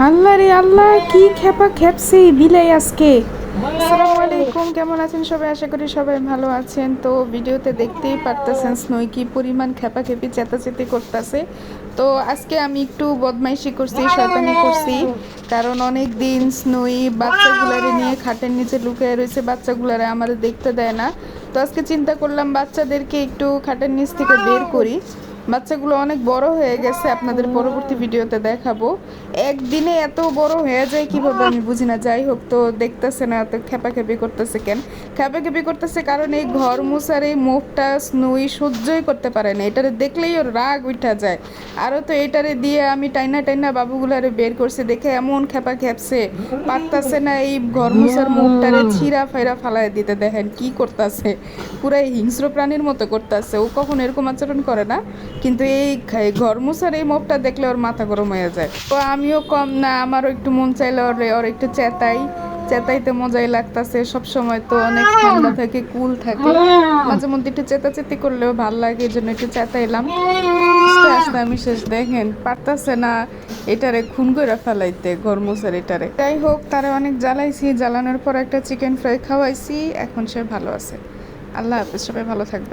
আল্লাহ রে আল্লাহ, কি খেপা খেপছে বিলাই আজকে। আসসালামু আলাইকুম, কেমন আছেন সবাই? আশা করি সবাই ভালো আছেন। তো ভিডিওতে দেখতেই পারতেছেন স্নোই কি পরিমাণ খেপা খেপি চেতাচেতি করতেছে। তো আজকে আমি একটু বদমাইশি করছি, শয়তানি করছি। কারণ অনেক দিন স্নোই বাচ্চাগুলারে নিয়ে খাটের নিচে লুকিয়ে রয়েছে, বাচ্চাগুলারে আমার দেখতে দেয় না। তো আজকে চিন্তা করলাম বাচ্চাদেরকে একটু খাটের নিচ থেকে বের করি। বাচ্চাগুলো অনেক বড় হয়ে গেছে, আপনাদের পরবর্তী ভিডিওতে দেখাবো। একদিনে এত বড় হয়ে যায় কীভাবে আমি বুঝি না। যাই হোক, তো দেখতেছে না এত খেপাখেপি করতেছে কেন? খেপাখেপি করতেছে কারণ এই ঘর মুসার এই মুখটা স্নুই সহ্যই করতে পারে না। এটারে দেখলেই ওর রাগ উঠা যায়। আরও তো এটারে দিয়ে আমি টাইনা টাইনা বাবুগুলারে বের করছে, দেখে এমন খেপা খেপছে। পারতাছে না এই ঘর মুসার মুখটারে ছিঁড়া ফাইরা ফালাই দিতে। দেখেন কি করতেছে। পুরাই হিংস্র প্রাণীর মতো করতেছে। ও কখন এরকম আচরণ করে না। কিন্তু এই ঘর মুসার এই মুখটা দেখলে ওর মাথা গরম হয়ে যায়। তো আমিও কম না, আমারও একটু মন চাইলে ওর ওর একটু চেতাই, চেতাইতে মজাই লাগতাছে। সব সময় তো অনেক ঠান্ডা থাকে, কুল থাকে। মাঝে মধ্যে একটু চেতাচেতি করলেও ভালো লাগে, এই জন্য একটু চেতাইলাম। আস্তে আমি শেষ, দেখেন, পারতাছে না এটারে খুন করে ফেলাইতে, ঘর মুসার এটারে। যাই হোক, তারে অনেক জ্বালাইছি, জ্বালানোর পর একটা চিকেন ফ্রাই খাওয়াইছি, এখন সে ভালো আছে। আল্লাহ হাফেজ, সবাই ভালো থাকবেন।